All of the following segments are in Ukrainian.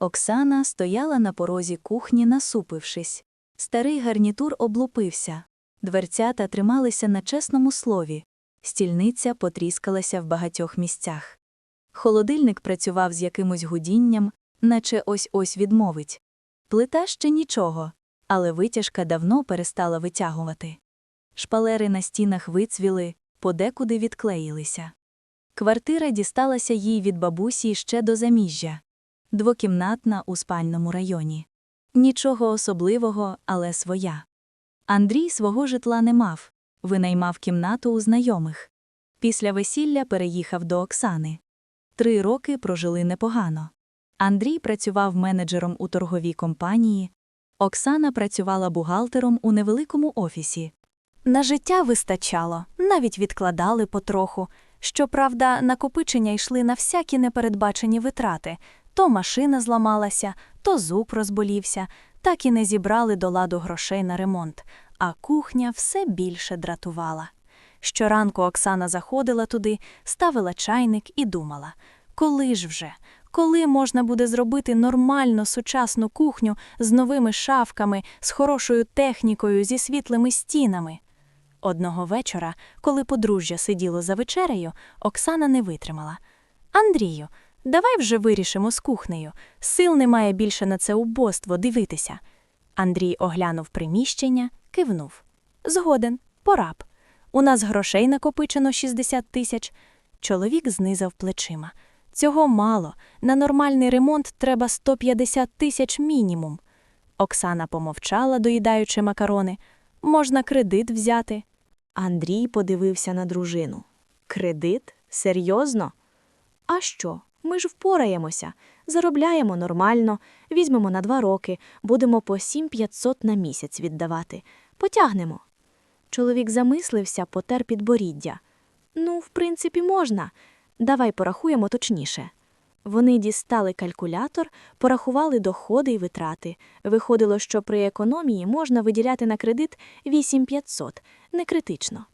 Оксана стояла на порозі кухні, насупившись. Старий гарнітур облупився. Дверцята трималися на чесному слові. Стільниця потріскалася в багатьох місцях. Холодильник працював з якимось гудінням, наче ось-ось відмовить. Плита ще нічого, але витяжка давно перестала витягувати. Шпалери на стінах вицвіли, подекуди відклеїлися. Квартира дісталася їй від бабусі ще до заміжжя. Двокімнатна у спальному районі. Нічого особливого, але своя. Андрій свого житла не мав, винаймав кімнату у знайомих. Після весілля переїхав до Оксани. Три роки прожили непогано. Андрій працював менеджером у торговій компанії, Оксана працювала бухгалтером у невеликому офісі. На життя вистачало, навіть відкладали потроху. Щоправда, накопичення йшли на всякі непередбачені витрати то машина зламалася, то зуб розболівся, так і не зібрали до ладу грошей на ремонт, а кухня все більше дратувала. Щоранку Оксана заходила туди, ставила чайник і думала коли ж вже, коли можна буде зробити нормальну сучасну кухню з новими шафками, з хорошою технікою, зі світлими стінами. Одного вечора, коли подружжя сиділо за вечерею, Оксана не витримала. Андрію, давай вже вирішимо з кухнею. Сил немає більше на це убоство дивитися. Андрій оглянув приміщення, кивнув. Згоден, пора б. У нас грошей накопичено 60 тисяч. Чоловік знизав плечима. Цього мало. На нормальний ремонт треба 150 тисяч мінімум. Оксана помовчала, доїдаючи макарони. Можна кредит взяти. Андрій подивився на дружину. Кредит? Серйозно? А що? Ми ж впораємося. Заробляємо нормально, візьмемо на два роки, будемо по 7500 на місяць віддавати. Потягнемо. Чоловік замислився, потер підборіддя. Ну, в принципі, можна. Давай порахуємо точніше. Вони дістали калькулятор, порахували доходи і витрати. Виходило, що при економії можна виділяти на кредит 8500, не критично.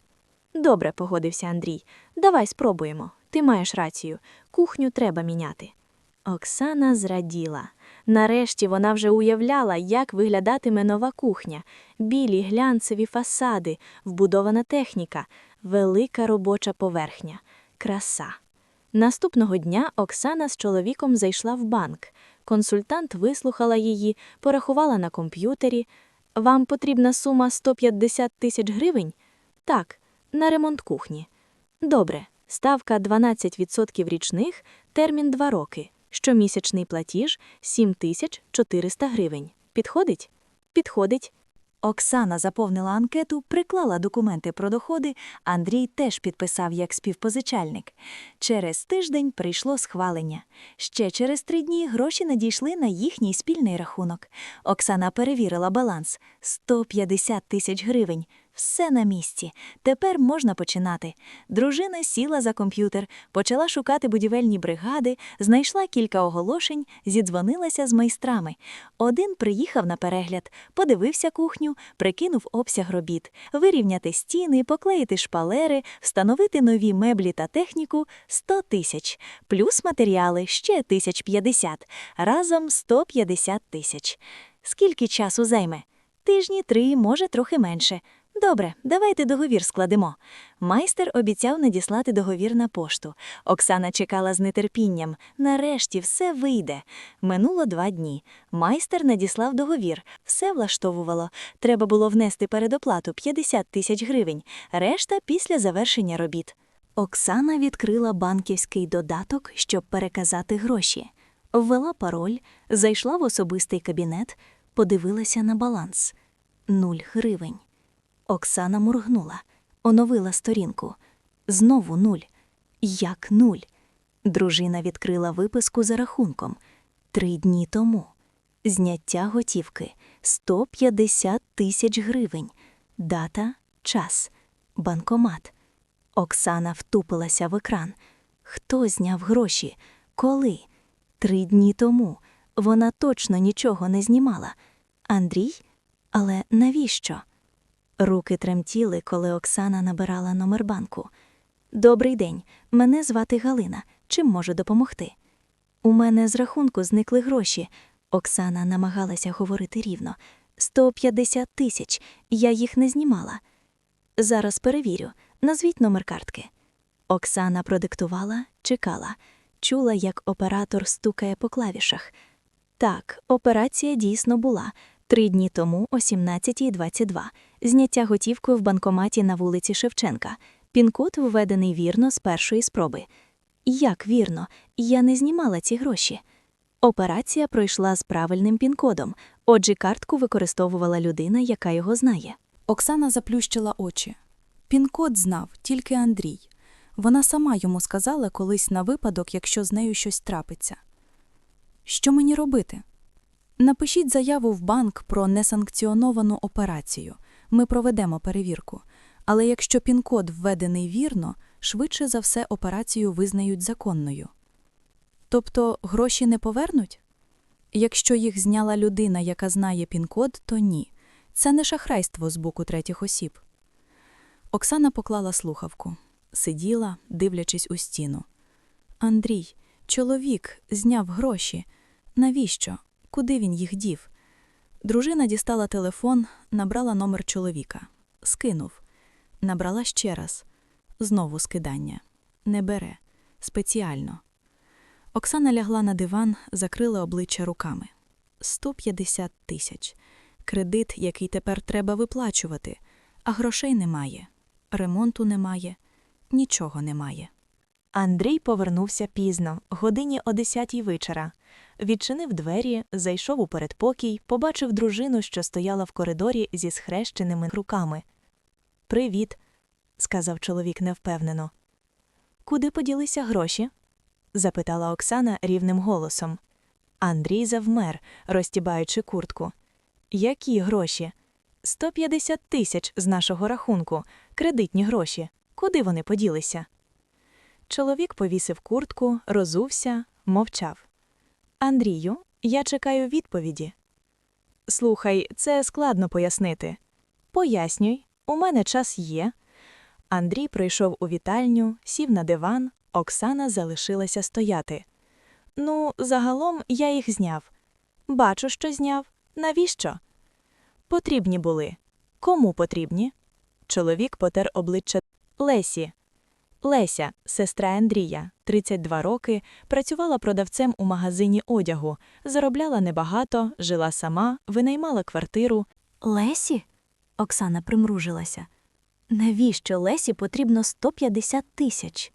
Добре, погодився Андрій. Давай спробуємо. Ти маєш рацію. Кухню треба міняти. Оксана зраділа. Нарешті вона вже уявляла, як виглядатиме нова кухня: білі глянцеві фасади, вбудована техніка, велика робоча поверхня, краса. Наступного дня Оксана з чоловіком зайшла в банк. Консультант вислухала її, порахувала на комп'ютері. Вам потрібна сума 150 тисяч гривень? Так, на ремонт кухні. Добре, ставка 12% річних, термін 2 роки. Щомісячний платіж 7400 гривень. Підходить? Підходить. Оксана заповнила анкету, приклала документи про доходи, Андрій теж підписав як співпозичальник. Через тиждень прийшло схвалення. Ще через три дні гроші надійшли на їхній спільний рахунок. Оксана перевірила баланс 150 тисяч гривень. Все на місці. Тепер можна починати. Дружина сіла за комп'ютер, почала шукати будівельні бригади, знайшла кілька оголошень, зідзвонилася з майстрами. Один приїхав на перегляд, подивився кухню, прикинув обсяг робіт, вирівняти стіни, поклеїти шпалери, встановити нові меблі та техніку 100 тисяч, плюс матеріали ще тисяч 50, разом 150 тисяч. Скільки часу займе? Тижні три, може, трохи менше. Добре, давайте договір складемо. Майстер обіцяв надіслати договір на пошту. Оксана чекала з нетерпінням. Нарешті все вийде. Минуло два дні. Майстер надіслав договір. Все влаштовувало. Треба було внести передоплату 50 тисяч гривень, решта після завершення робіт. Оксана відкрила банківський додаток, щоб переказати гроші. Ввела пароль, зайшла в особистий кабінет, подивилася на баланс нуль гривень. Оксана моргнула, оновила сторінку. Знову нуль. Як нуль? Дружина відкрила виписку за рахунком. Три дні тому. Зняття готівки 150 тисяч гривень. Дата, час, банкомат. Оксана втупилася в екран. Хто зняв гроші? Коли? Три дні тому. Вона точно нічого не знімала. Андрій? Але навіщо? Руки тремтіли, коли Оксана набирала номер банку. Добрий день, мене звати Галина. Чим можу допомогти? У мене з рахунку зникли гроші. Оксана намагалася говорити рівно. 150 тисяч. Я їх не знімала. Зараз перевірю. Назвіть номер картки. Оксана продиктувала, чекала. Чула, як оператор стукає по клавішах. Так, операція дійсно була. Три дні тому о 17.22. Зняття готівкою в банкоматі на вулиці Шевченка. Пін-код введений вірно з першої спроби. Як вірно? Я не знімала ці гроші. Операція пройшла з правильним пін-кодом, отже, картку використовувала людина, яка його знає. Оксана заплющила очі. Пін-код знав тільки Андрій. Вона сама йому сказала колись на випадок, якщо з нею щось трапиться. Що мені робити? Напишіть заяву в банк про несанкціоновану операцію. Ми проведемо перевірку. Але якщо пін-код введений вірно, швидше за все операцію визнають законною. Тобто гроші не повернуть? Якщо їх зняла людина, яка знає пін-код, то ні. Це не шахрайство з боку третіх осіб. Оксана поклала слухавку, сиділа, дивлячись у стіну. Андрій, чоловік, зняв гроші. Навіщо? Куди він їх дів? Дружина дістала телефон, набрала номер чоловіка. Скинув. Набрала ще раз. Знову скидання. Не бере. Спеціально. Оксана лягла на диван, закрила обличчя руками. 150 тисяч. Кредит, який тепер треба виплачувати, а грошей немає, ремонту немає, нічого немає. Андрій повернувся пізно, годині о 10 вечора. Відчинив двері, зайшов у передпокій, побачив дружину, що стояла в коридорі зі схрещеними руками. Привіт, сказав чоловік невпевнено. Куди поділися гроші? запитала Оксана рівним голосом. Андрій завмер, розтібаючи куртку. Які гроші? 150 тисяч з нашого рахунку, кредитні гроші. Куди вони поділися? Чоловік повісив куртку, розувся, мовчав. Андрію, я чекаю відповіді. Слухай, це складно пояснити. Пояснюй, у мене час є. Андрій прийшов у вітальню, сів на диван, Оксана залишилася стояти. Ну, загалом я їх зняв. Бачу, що зняв. Навіщо? Потрібні були. Кому потрібні? Чоловік потер обличчя Лесі. Леся, сестра Андрія, 32 роки, працювала продавцем у магазині одягу, заробляла небагато, жила сама, винаймала квартиру. Лесі? Оксана примружилася. Навіщо Лесі потрібно 150 тисяч?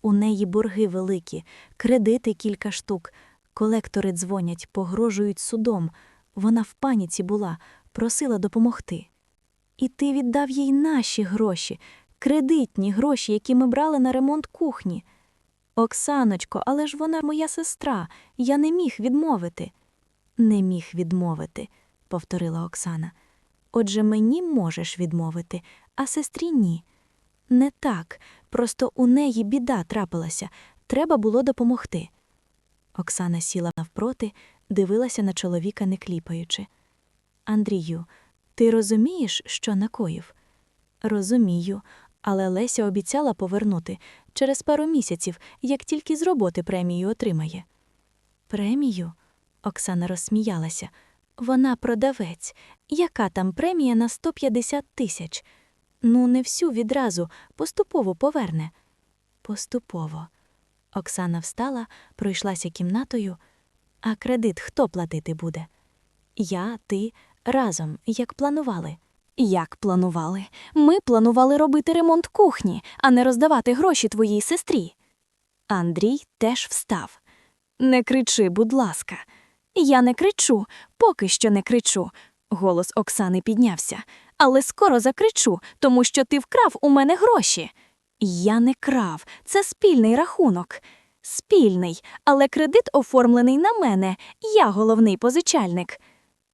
У неї борги великі, кредити кілька штук, колектори дзвонять, погрожують судом. Вона в паніці була, просила допомогти. І ти віддав їй наші гроші, кредитні гроші, які ми брали на ремонт кухні. Оксаночко, але ж вона моя сестра, я не міг відмовити. Не міг відмовити, повторила Оксана. Отже, мені можеш відмовити, а сестрі ні. Не так, просто у неї біда трапилася, треба було допомогти. Оксана сіла навпроти, дивилася на чоловіка, не кліпаючи. Андрію, ти розумієш, що накоїв? Розумію, але Леся обіцяла повернути через пару місяців, як тільки з роботи премію отримає. Премію? Оксана розсміялася. Вона продавець. Яка там премія на 150 тисяч? Ну, не всю відразу, поступово поверне. Поступово. Оксана встала, пройшлася кімнатою. А кредит хто платити буде? Я, ти, разом, як планували. Як планували? Ми планували робити ремонт кухні, а не роздавати гроші твоїй сестрі. Андрій теж встав. Не кричи, будь ласка. Я не кричу, поки що не кричу. Голос Оксани піднявся. Але скоро закричу, тому що ти вкрав у мене гроші. Я не крав, це спільний рахунок. Спільний, але кредит оформлений на мене. Я головний позичальник.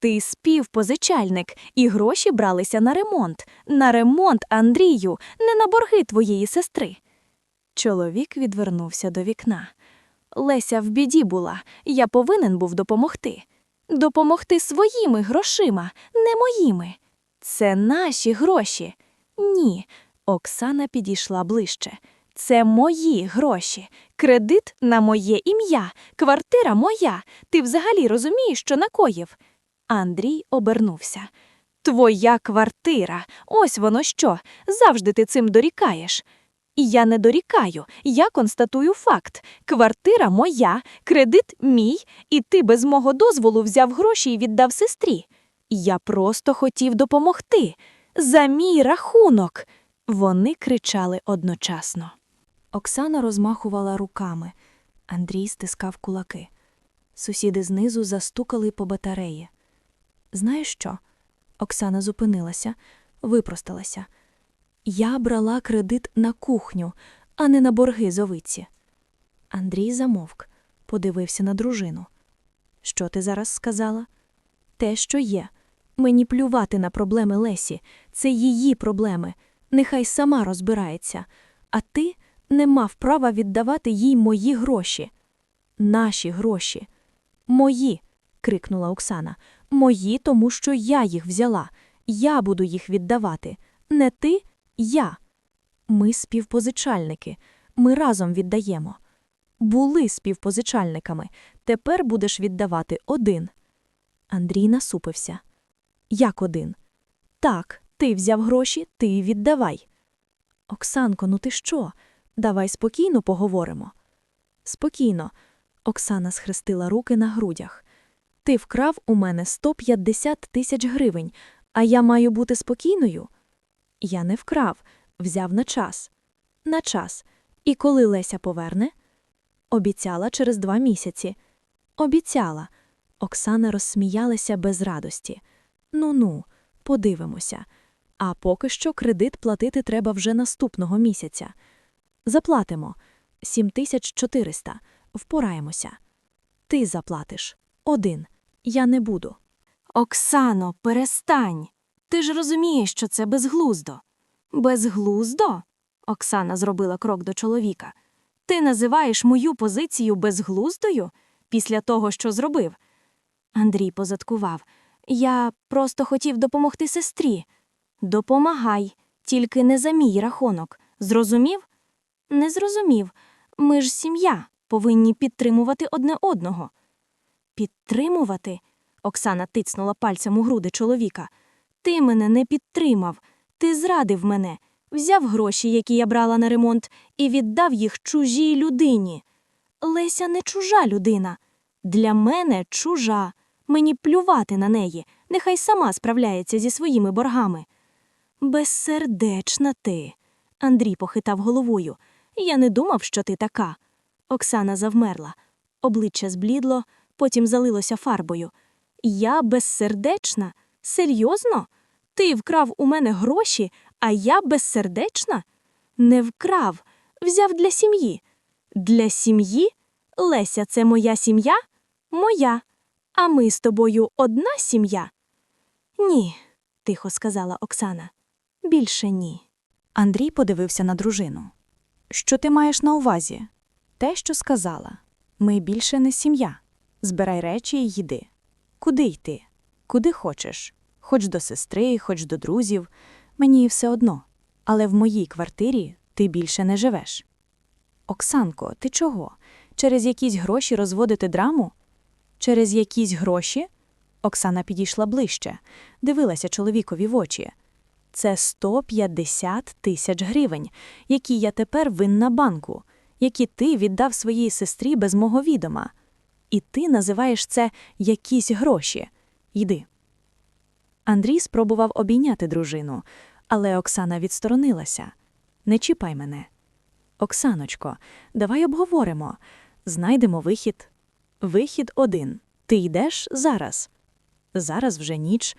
Ти співпозичальник, і гроші бралися на ремонт. На ремонт, Андрію, не на борги твоєї сестри. Чоловік відвернувся до вікна. Леся в біді була, я повинен був допомогти. Допомогти своїми грошима, не моїми. Це наші гроші. Ні. Оксана підійшла ближче. Це мої гроші. Кредит на моє ім'я, квартира моя. Ти взагалі розумієш, що накоїв? Андрій обернувся. Твоя квартира. Ось воно що. Завжди ти цим дорікаєш. І я не дорікаю, я констатую факт. Квартира моя, кредит мій, і ти без мого дозволу взяв гроші і віддав сестрі. Я просто хотів допомогти. За мій рахунок. Вони кричали одночасно. Оксана розмахувала руками. Андрій стискав кулаки. Сусіди знизу застукали по батареї. Знаєш що? Оксана зупинилася, випросталася. Я брала кредит на кухню, а не на борги зовиці. Андрій замовк, подивився на дружину. Що ти зараз сказала? Те, що є. Мені плювати на проблеми Лесі. Це її проблеми. Нехай сама розбирається. А ти не мав права віддавати їй мої гроші. Наші гроші. Мої. Крикнула Оксана. Мої, тому що я їх взяла. Я буду їх віддавати. Не ти, я. Ми співпозичальники. Ми разом віддаємо. Були співпозичальниками. Тепер будеш віддавати один. Андрій насупився. Як один? Так, ти взяв гроші, ти віддавай. Оксанко, ну ти що? Давай спокійно поговоримо. Спокійно. Оксана схрестила руки на грудях. Ти вкрав у мене 150 тисяч гривень, а я маю бути спокійною? Я не вкрав, взяв на час. На час. І коли Леся поверне? Обіцяла через два місяці. Обіцяла. Оксана розсміялася без радості. Ну ну, подивимося. А поки що кредит платити треба вже наступного місяця. Заплатимо 7400. Впораємося. Ти заплатиш. Один. Я не буду. Оксано, перестань. Ти ж розумієш, що це безглуздо. Безглуздо? Оксана зробила крок до чоловіка. Ти називаєш мою позицію безглуздою після того, що зробив? Андрій позадкував. Я просто хотів допомогти сестрі. Допомагай, тільки не за мій рахунок. Зрозумів? Не зрозумів. Ми ж сім'я, повинні підтримувати одне одного. Підтримувати? Оксана тицнула пальцем у груди чоловіка. Ти мене не підтримав. Ти зрадив мене, взяв гроші, які я брала на ремонт, і віддав їх чужій людині. Леся не чужа людина. Для мене чужа. Мені плювати на неї, нехай сама справляється зі своїми боргами. Безсердечна ти. Андрій похитав головою. Я не думав, що ти така. Оксана завмерла. Обличчя зблідло, потім залилося фарбою. Я безсердечна? Серйозно? Ти вкрав у мене гроші, а я безсердечна? Не вкрав, взяв для сім'ї. Для сім'ї? Леся, це моя сім'я? Моя. А ми з тобою одна сім'я? Ні, тихо сказала Оксана. Більше ні. Андрій подивився на дружину. Що ти маєш на увазі? Те, що сказала. Ми більше не сім'я. Збирай речі і їди. Куди йти? Куди хочеш? Хоч до сестри, хоч до друзів. Мені все одно. Але в моїй квартирі ти більше не живеш. Оксанко, ти чого? Через якісь гроші розводити драму? Через якісь гроші? Оксана підійшла ближче, дивилася чоловікові в очі. Це 150 тисяч гривень, які я тепер винна банку, які ти віддав своїй сестрі без мого відома. І ти називаєш це якісь гроші. Йди. Андрій спробував обійняти дружину, але Оксана відсторонилася. Не чіпай мене. Оксаночко, давай обговоримо. Знайдемо вихід. Вихід один. Ти йдеш зараз. Зараз вже ніч.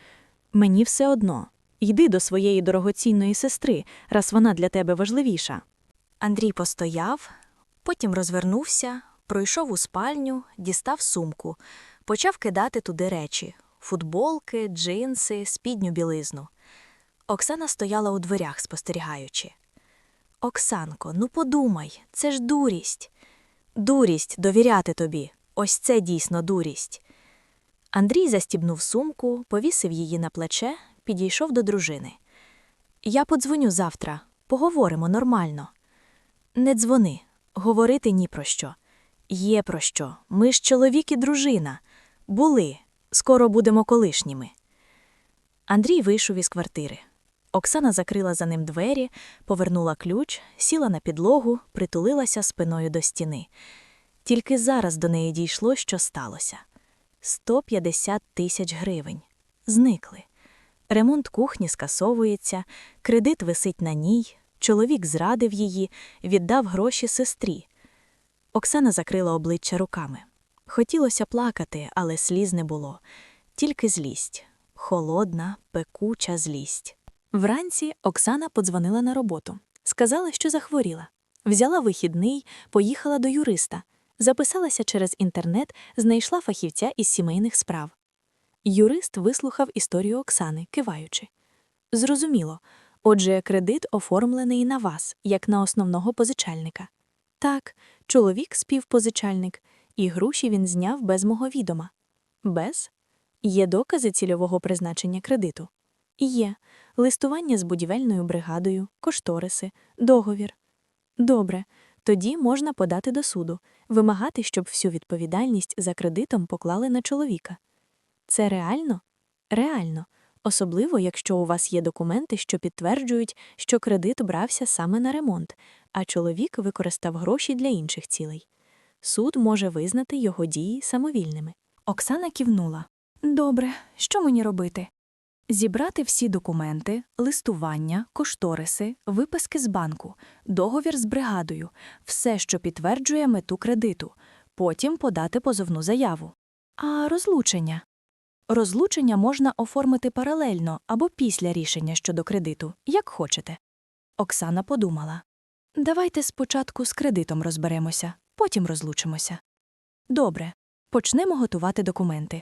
Мені все одно. Йди до своєї дорогоцінної сестри, раз вона для тебе важливіша. Андрій постояв, потім розвернувся, пройшов у спальню, дістав сумку, почав кидати туди речі футболки, джинси, спідню білизну. Оксана стояла у дверях, спостерігаючи. Оксанко, ну подумай, це ж дурість. Дурість довіряти тобі. Ось це дійсно дурість. Андрій застібнув сумку, повісив її на плече, підійшов до дружини. Я подзвоню завтра, поговоримо нормально. Не дзвони, говорити ні про що. Є про що. Ми ж чоловік і дружина. Були, скоро будемо колишніми. Андрій вийшов із квартири. Оксана закрила за ним двері, повернула ключ, сіла на підлогу, притулилася спиною до стіни. Тільки зараз до неї дійшло, що сталося. 150 тисяч гривень. Зникли. Ремонт кухні скасовується, кредит висить на ній, чоловік зрадив її, віддав гроші сестрі. Оксана закрила обличчя руками. Хотілося плакати, але сліз не було. Тільки злість. Холодна, пекуча злість. Вранці Оксана подзвонила на роботу. Сказала, що захворіла. Взяла вихідний, поїхала до юриста. Записалася через інтернет, знайшла фахівця із сімейних справ. Юрист вислухав історію Оксани, киваючи. Зрозуміло. Отже, кредит оформлений на вас, як на основного позичальника. Так, чоловік співпозичальник, і гроші він зняв без мого відома. Без? Є докази цільового призначення кредиту. Є листування з будівельною бригадою, кошториси, договір. Добре, тоді можна подати до суду, вимагати, щоб всю відповідальність за кредитом поклали на чоловіка. Це реально? Реально. Особливо, якщо у вас є документи, що підтверджують, що кредит брався саме на ремонт, а чоловік використав гроші для інших цілей. Суд може визнати його дії самовільними. Оксана кивнула. Добре, що мені робити? Зібрати всі документи, листування, кошториси, виписки з банку, договір з бригадою, все, що підтверджує мету кредиту, потім подати позовну заяву. А розлучення? Розлучення можна оформити паралельно або після рішення щодо кредиту, як хочете. Оксана подумала. Давайте спочатку з кредитом розберемося, потім розлучимося. Добре, почнемо готувати документи.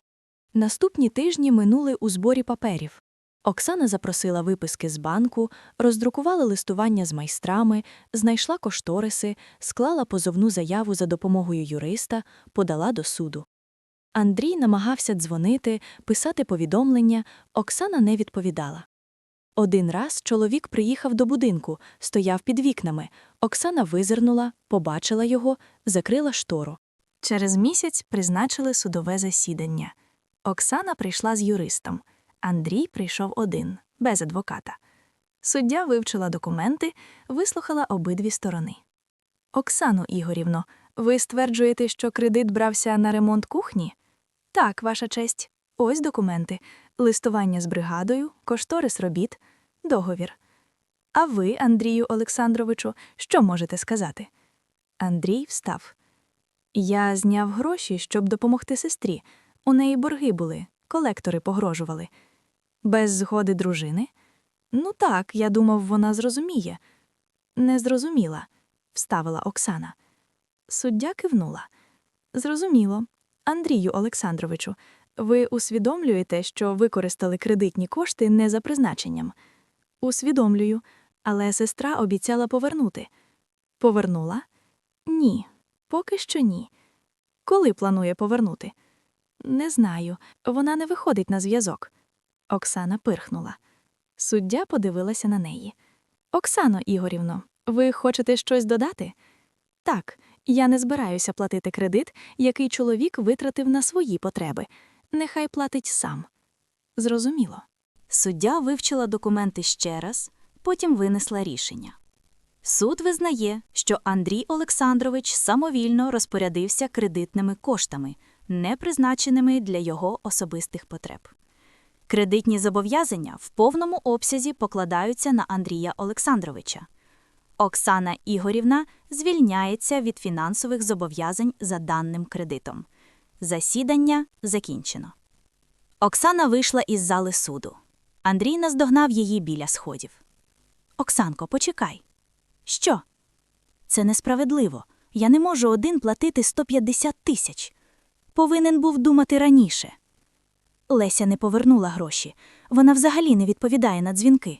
Наступні тижні минули у зборі паперів. Оксана запросила виписки з банку, роздрукувала листування з майстрами, знайшла кошториси, склала позовну заяву за допомогою юриста, подала до суду. Андрій намагався дзвонити, писати повідомлення, Оксана не відповідала. Один раз чоловік приїхав до будинку, стояв під вікнами. Оксана визирнула, побачила його, закрила штору. Через місяць призначили судове засідання. Оксана прийшла з юристом. Андрій прийшов один, без адвоката. Суддя вивчила документи, вислухала обидві сторони. Оксано Ігорівно, ви стверджуєте, що кредит брався на ремонт кухні? Так, ваша честь. Ось документи: листування з бригадою, кошторис робіт, договір. А ви, Андрію Олександровичу, що можете сказати? Андрій встав. Я зняв гроші, щоб допомогти сестрі. У неї борги були, колектори погрожували. Без згоди дружини? Ну так, я думав, вона зрозуміє. Не зрозуміла, вставила Оксана. Суддя кивнула. Зрозуміло. Андрію Олександровичу, ви усвідомлюєте, що використали кредитні кошти не за призначенням? Усвідомлюю, але сестра обіцяла повернути. Повернула? Ні, поки що ні. Коли планує повернути? Не знаю, вона не виходить на зв'язок. Оксана пирхнула. Суддя подивилася на неї. Оксано Ігорівно, ви хочете щось додати? Так, я не збираюся платити кредит, який чоловік витратив на свої потреби. Нехай платить сам. Зрозуміло. Суддя вивчила документи ще раз, потім винесла рішення. Суд визнає, що Андрій Олександрович самовільно розпорядився кредитними коштами, не призначеними для його особистих потреб. Кредитні зобов'язання в повному обсязі покладаються на Андрія Олександровича. Оксана Ігорівна звільняється від фінансових зобов'язань за даним кредитом. Засідання закінчено. Оксана вийшла із зали суду. Андрій наздогнав її біля сходів. Оксанко, почекай. Що? Це несправедливо. Я не можу один платити 150 тисяч. Повинен був думати раніше. Леся не повернула гроші. Вона взагалі не відповідає на дзвінки.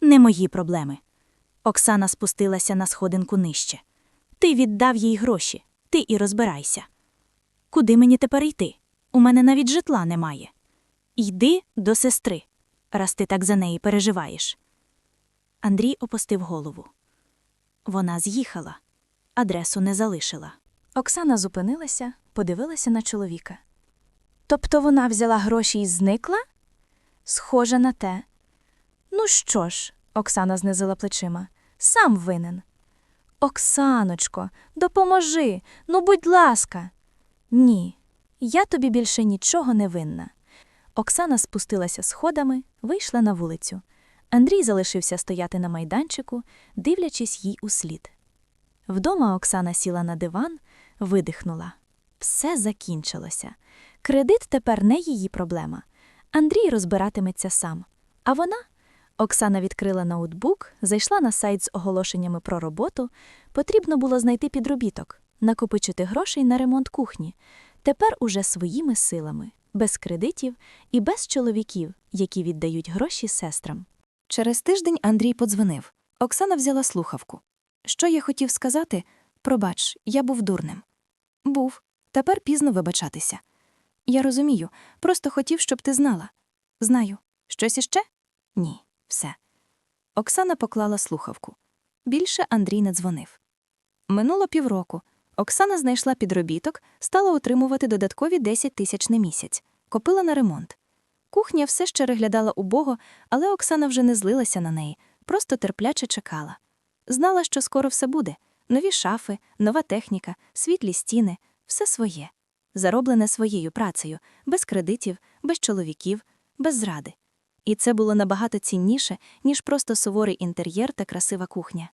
Не мої проблеми. Оксана спустилася на сходинку нижче. Ти віддав їй гроші, ти і розбирайся. Куди мені тепер йти? У мене навіть житла немає. Йди до сестри, раз ти так за неї переживаєш. Андрій опустив голову. Вона з'їхала, адресу не залишила. Оксана зупинилася, подивилася на чоловіка. Тобто вона взяла гроші і зникла? Схоже на те. Ну що ж, Оксана знизила плечима, сам винен. Оксаночко, допоможи, ну будь ласка. Ні, я тобі більше нічого не винна. Оксана спустилася сходами, вийшла на вулицю. Андрій залишився стояти на майданчику, дивлячись їй услід. Вдома Оксана сіла на диван, видихнула. Все закінчилося. Кредит тепер не її проблема. Андрій розбиратиметься сам. А вона? Оксана відкрила ноутбук, зайшла на сайт з оголошеннями про роботу. Потрібно було знайти підробіток, накопичити грошей на ремонт кухні. Тепер уже своїми силами, без кредитів і без чоловіків, які віддають гроші сестрам. Через тиждень Андрій подзвонив. Оксана взяла слухавку. Що я хотів сказати? Пробач, я був дурним. Був. Тепер пізно вибачатися. Я розумію, просто хотів, щоб ти знала. Знаю. Щось іще? Ні, все. Оксана поклала слухавку. Більше Андрій не дзвонив. Минуло півроку. Оксана знайшла підробіток, стала отримувати додаткові 10 тисяч на місяць, копила на ремонт. Кухня все ще виглядала убого, але Оксана вже не злилася на неї, просто терпляче чекала. Знала, що скоро все буде нові шафи, нова техніка, світлі стіни, все своє, зароблене своєю працею, без кредитів, без чоловіків, без зради. І це було набагато цінніше, ніж просто суворий інтер'єр та красива кухня.